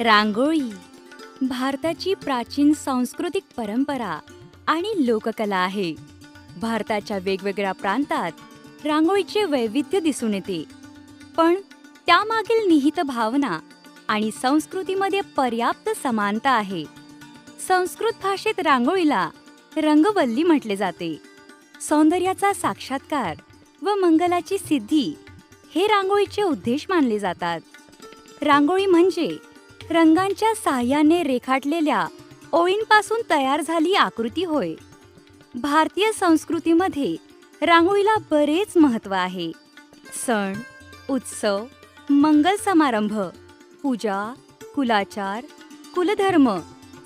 रांगोळी. भारताची प्राचीन सांस्कृतिक परंपरा आणि लोककला आहे. भारताच्या वेगवेगळ्या प्रांतात रांगोळीचे वैविध्य दिसून येते. पण त्यामागील निहित भावना आणि संस्कृतीमध्ये पर्याप्त समानता आहे. संस्कृत भाषेत रांगोळीला रंगवल्ली म्हटले जाते. सौंदर्याचा साक्षात्कार व मंगलाची सिद्धी हे रांगोळीचे उद्देश मानले जातात. रांगोळी म्हणजे रंगांच्या साह्याने रेखाटलेल्या ओळींपासून तयार झाली आकृती होय. भारतीय संस्कृतीमध्ये रांगोळीला बरेच महत्त्व आहे. सण उत्सव मंगल समारंभ पूजा कुलाचार कुलधर्म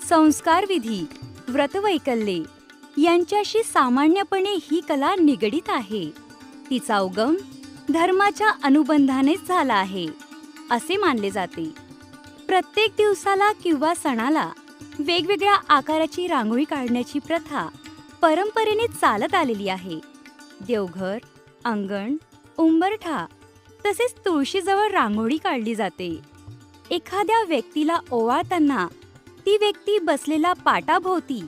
संस्कारविधी व्रतवैकल्ये यांच्याशी सामान्यपणे ही कला निगडीत आहे. तिचा उगम धर्माच्या अनुबंधानेच झाला आहे असे मानले जाते. प्रत्येक दिवसाला किंवा सणाला वेगवेगळ्या आकाराची रांगोळी काढण्याची प्रथा परंपरेने चालत आलेली आहे. देवघर अंगण उंबरठा तसेच तुळशीजवळ रांगोळी काढली जाते. एखाद्या व्यक्तीला ओवाळताना ती व्यक्ती बसलेला पाटाभोवती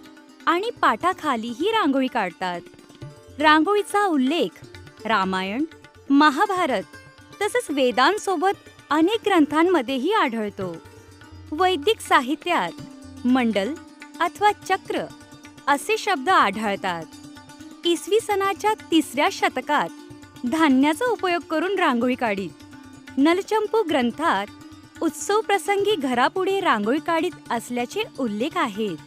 आणि पाटाखालीही रांगोळी काढतात. रांगोळीचा उल्लेख रामायण महाभारत तसंच वेदांसोबत अनेक ग्रंथांमध्येही आढळतो. वैदिक साहित्यात मंडल अथवा चक्र असे शब्द आढळतात. इसवी सनाच्या तिसऱ्या शतकात धान्याचा उपयोग करून रांगोळी काढीत नलचंपू ग्रंथात उत्सव प्रसंगी घरापुढे रांगोळी काढीत असल्याचे उल्लेख आहेत.